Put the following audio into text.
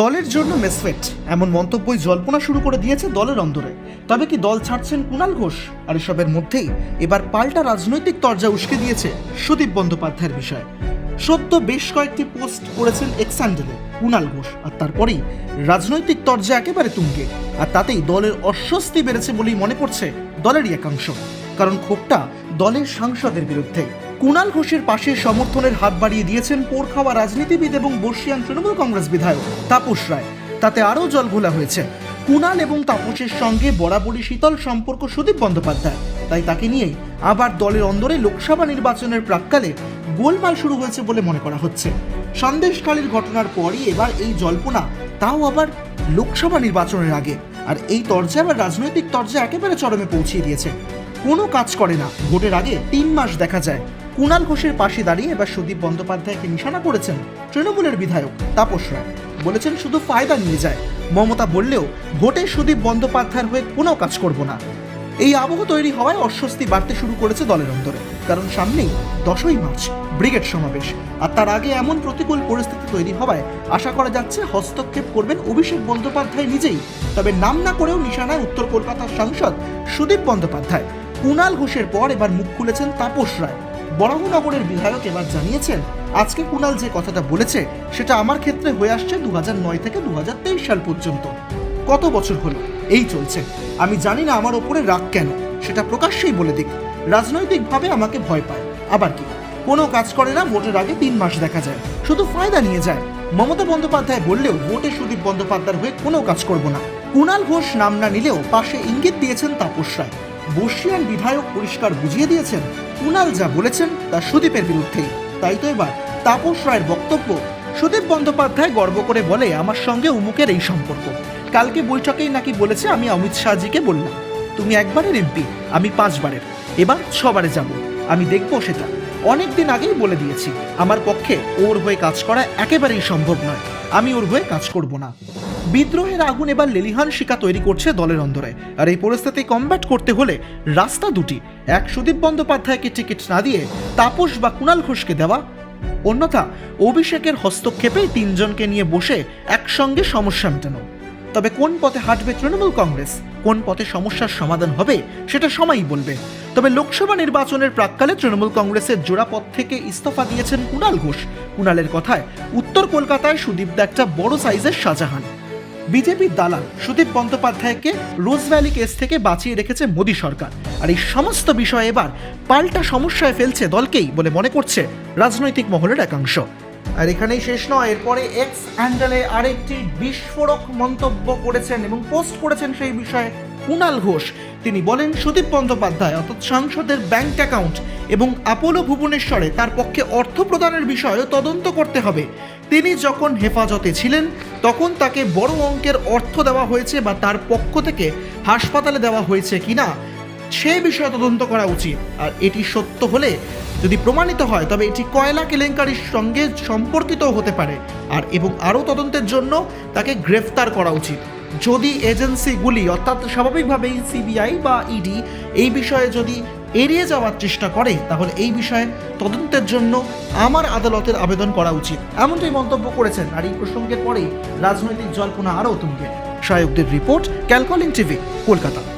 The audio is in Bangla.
দলের জন্য মেসফেট এমন মন্তব্যই জল্পনা শুরু করে দিয়েছে দলের অন্দরে। তবে কি দল ছাড়ছেন কুণাল ঘোষ? আর এসবের মধ্যেই এবার পাল্টা রাজনৈতিক তরজা উস্কে দিয়েছে সুদীপ বন্দ্যোপাধ্যায়ের বিষয়। সদ্য বেশ কয়েকটি পোস্ট করেছেন এক্সান্ডেলে কুণাল ঘোষ, আর তারপরেই রাজনৈতিক তরজা একেবারে তুঙ্গে। আর তাতেই দলের অস্বস্তি বেড়েছে বলেই মনে পড়ছে দলেরই একাংশ। কারণ ক্ষোভটা দলের সাংসদের বিরুদ্ধে। কুণাল ঘোষের পাশে সমর্থনের হাত বাড়িয়ে দিয়েছেন পোর খাওয়া রাজনীতিবিদ এবং বর্ষিয়ান তৃণমূল কংগ্রেস বিধায়ক তাপস রায়। তাতে আরও জল ঘোলা হয়েছে। কুণাল এবং তাপসের সঙ্গে বরাবরই শীতল সম্পর্ক সুদীপ বন্দ্যোপাধ্যায়। তাই তাকে নিয়েই আবার দলের অন্দরে লোকসভা নির্বাচনের প্রাক্কালে গোলমাল শুরু হয়েছে বলে মনে করা হচ্ছে। সন্দেশখালীর ঘটনার পরই এবার এই জল্পনা, তাও আবার লোকসভা নির্বাচনের আগে। আর এই তর্জা আবার রাজনৈতিক তর্জা একেবারে চরমে পৌঁছিয়ে দিয়েছে। কোনো কাজ করে না। ভোটের আগে তিন মাস দেখা যায়। কুণাল ঘোষের পাশে দাঁড়িয়ে এবার সুদীপ বন্দ্যোপাধ্যায়কে নিশানা করেছেন তৃণমূলের বিধায়ক তাপস রায়। বলেছেন শুধু ফায়দা নিয়ে যায়। মমতা বললেও ভোটে সুদীপ বন্দ্যোপাধ্যায়ের হয়ে কোনো কাজ করব না। এই আবহ তৈরি হওয়ায় অস্বস্তি বাড়তে শুরু করেছে দলের অন্তরে। কারণ সামনেই দশই মার্চ, ব্রিগেড সমাবেশ। আর তার আগে এমন প্রতিকূল পরিস্থিতি তৈরি হওয়ায় আশা করা যাচ্ছে হস্তক্ষেপ করবেন অভিষেক বন্দ্যোপাধ্যায় নিজেই। তবে নাম না করেও নিশানায় উত্তর কলকাতার সাংসদ সুদীপ বন্দ্যোপাধ্যায়। কুণাল ঘোষের পর এবার মুখ খুলেছেন তাপস রায়। বরাহনগরের বিধায়ক এবার জানিয়েছেন, আজকে কুণাল যে কথাটা বলেছে, সেটা আমার ক্ষেত্রে হয়ে আসছে দু থেকে দু সাল পর্যন্ত। কত বছর হলো? এই চলছে। আমি জানি না আমার ওপরে রাগ কেন, সেটা প্রকাশ্যেই বলে দিক। রাজনৈতিকভাবে আমাকে ভয় পায়। আবার কি? কোনো কাজ করে না, ভোটের আগে তিন মাস দেখা যায়। শুধু ফায়দা নিয়ে যায়। মমতা বন্দ্যোপাধ্যায় বললেও ভোটে সুদীপ বন্দ্যোপাধ্যায়ের হয়ে কোনো কাজ করব না। কুণাল ঘোষ নাম না নিলেও পাশে ইঙ্গিত দিয়েছেন তাপস রায়। বর্ষিয়ান বিধায়ক পরিষ্কার বুঝিয়ে দিয়েছেন কুণাল যা বলেছেন তা সুদীপের বিরুদ্ধেই। তাই তো এবার তাপস রায়ের বক্তব্য সুদীপ বন্দ্যোপাধ্যায় গর্ব করে বলে আমার সঙ্গে উমুকের এই সম্পর্ক। কালকে বৈঠকেই নাকি বলেছে আমি অমিত শাহজিকে বললাম, তুমি একবারের এমপি, আমি পাঁচবারের। এবার ছবারে যাব, আমি দেখব সেটা। অনেক দিন আগেই বলে দিয়েছি, আমার পক্ষে ওর হয়ে কাজ করা একেবারেই সম্ভব নয়, আমি ওর হয়ে কাজ করব না। বিদ্রোহের আগুন এবার লেলিহান শিকা তৈরি করছে দলের অন্দরে। আর এই পরিস্থিতি কমব্যাট করতে হলে রাস্তা দুটি। এক সুদীপ বন্দ্যোপাধ্যায়কে টিকিট না দিয়ে তাপস বা কুণাল ঘোষকে দেওয়া। অন্যথা অভিষেকের হস্তক্ষেপে তিনজনকে নিয়ে বসে একসঙ্গে সমস্যা মেটানো। তবে কোন পথে হাঁটবে তৃণমূল কংগ্রেস? কোন পথে সমস্যার সমাধান হবে সেটা সময়ই বলবে। তবে লোকসভা নির্বাচনের প্রাক্কালে তৃণমূল কংগ্রেসের জোড়া পথ থেকে ইস্তফা দিয়েছেন কুণাল ঘোষ। কুণালের কথায়, উত্তর কলকাতায় সুদীপ দা একটা বড় সাইজের শাহজাহান। বিজেপির দালাল সুদীপ বন্দ্যোপাধ্যায়কে রোজ ভ্যালি কেস থেকে বাঁচিয়ে রেখেছে মোদী সরকার। আর এই সমস্ত বিষয় এবার পাল্টা সমস্যায় ফেলছে দলকেই বলে মনে করছে রাজনৈতিক মহলের একাংশ। আর এখানেই শেষ নয়, এরপরে এক্স হ্যান্ডেলে আরেকটি বিস্ফোরক মন্তব্য করেছেন এবং পোস্ট করেছেন সেই বিষয়ে কুণাল ঘোষ। তিনি বলেন, সুদীপ বন্দ্যোপাধ্যায় অর্থাৎ সাংসদের ব্যাংক অ্যাকাউন্ট এবং আপোলো ভুবনেশ্বরে তার পক্ষে অর্থ প্রদানের বিষয়েও তদন্ত করতে হবে। তিনি যখন হেফাজতে ছিলেন তখন তাকে বড় অঙ্কের অর্থ দেওয়া হয়েছে বা তার পক্ষ থেকে হাসপাতালে দেওয়া হয়েছে কিনা, সে বিষয়ে তদন্ত করা উচিত। আর এটি সত্য হলে যদি প্রমাণিত হয়, তবে এটি কয়লা কেলেঙ্কারির সঙ্গে সম্পর্কিত হতে পারে। আর এবং আরও তদন্তের জন্য তাকে গ্রেফতার করা উচিত। যদি এজেন্সিগুলি, অর্থাৎ স্বাভাবিকভাবেই সিবিআই বা ইডি, এই বিষয়ে যদি এড়িয়ে যাওয়ার চেষ্টা করে, তাহলে এই বিষয়ে তদন্তের জন্য আমার আদালতের আবেদন করা উচিত। এমনটাই মন্তব্য করেছেন আর এই প্রসঙ্গের পরেই রাজনৈতিক জল্পনা আরও তুঙ্গে। সহায়কদের রিপোর্ট ক্যালকলিং টিভি, কলকাতা।